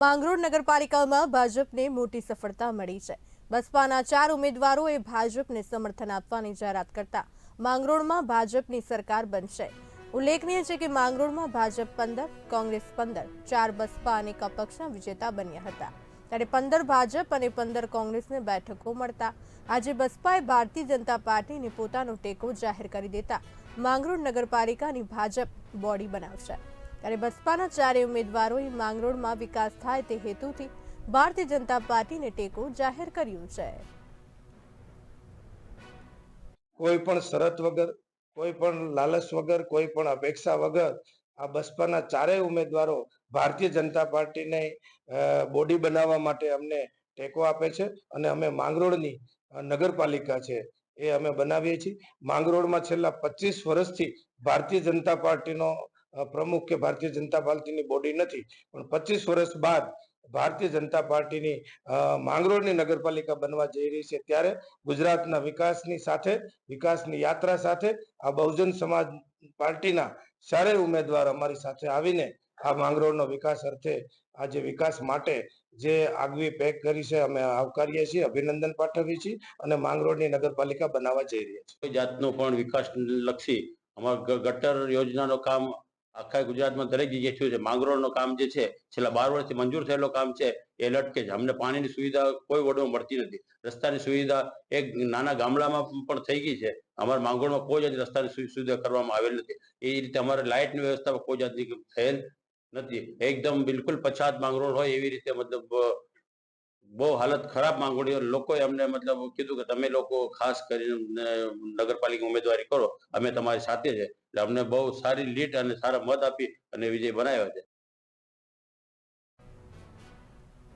માંગરોળ નગરપાલિકામાં ભાજપને મોટી સફળતા મળી છે. બસપાના ચાર ઉમેદવારોએ ભાજપને સમર્થન આપવાની જાહેરાત કરતા માંગરોળમાં ભાજપની સરકાર બનશે. ઉલ્લેખનીય છે કે માંગરોળમાં ભાજપ પંદર, કોંગ્રેસ પંદર, ચાર બસપા અને કપક્ષના વિજેતા બન્યા હતા. ત્યારે પંદર ભાજપ અને પંદર કોંગ્રેસને બેઠકો મળતા આજે બસપાએ ભારતીય જનતા પાર્ટીને પોતાનો ટેકો જાહેર કરી દેતા માંગરોળ નગરપાલિકાની ભાજપ બોડી બનાવશે. ત્યારે બસપાના ચારેય ઉમેદવારોએ માંગરોળમાં વિકાસ થાય તે હેતુથી ભારતીય જનતા પાર્ટીને ટેકો જાહેર કર્યું છે. કોઈ પણ શરત વગર, કોઈ પણ લાલચ વગર, કોઈ પણ અપેક્ષા વગર આ બસપાના ચારેય ઉમેદવારો ભારતીય જનતા પાર્ટીને બોડી બનાવવા માટે અમને ટેકો આપે છે અને અમે માંગરોળની નગરપાલિકા છે એ અમે બનાવીએ છીએ. માંગરોળમાં છેલ્લા પચીસ વર્ષથી ભારતીય જનતા પાર્ટીનો પ્રમુખ કે ભારતીય જનતા પાર્ટીની બોડી નથી. પણ પચીસ વર્ષ બાદ ભારતીય જનતા પાર્ટીની માંગરોળની નગરપાલિકા બનવા જઈ રહી છે ત્યારે ગુજરાતના વિકાસની સાથે, વિકાસની યાત્રા સાથે આ બહુજન સમાજ પાર્ટીના ચારેય ઉમેદવાર અમારી સાથે આવીને આ માંગરોળનો વિકાસ અર્થે આજે વિકાસ માટે જે આગવી પેક કરી છે, અમે આવકારીએ છીએ, અભિનંદન પાઠવીએ છીએ અને માંગરોળની નગરપાલિકા બનાવવા જઈ રહ્યા છીએ જાતનો પણ વિકાસ લક્ષી અમારા ગટર યોજનાનો કામ આખા ગુજરાતમાં દરેક જગ્યાએ થયું છે. માંગરોળનું કામ જે છે, છેલ્લા બાર વર્ષથી મંજૂર થયેલું કામ છે, એ લટકે છે. અમને પાણીની સુવિધા કોઈ વડોમાં મળતી નથી. રસ્તાની સુવિધા એક નાના ગામડામાં પણ થઈ ગઈ છે. અમારા માંગરોળમાં કોઈ જાતની રસ્તાની સુવિધા કરવામાં આવેલ નથી. એ રીતે અમારે લાઇટની વ્યવસ્થા કોઈ જાતની થયેલ નથી. એકદમ બિલકુલ પછાત માંગરોળ હોય એવી રીતે મતલબ બહુ હાલત ખરાબ માંગોળીઓ લોકોએ અમને મતલબ કીધું કે તમે લોકો ખાસ કરીને નગરપાલિકા ઉમેદવારી કરો. અમે તમારી સાથે છે. એટલે અમને બહુ સારી લીડ અને સારા મત આપી અને વિજય બનાવ્યો છે.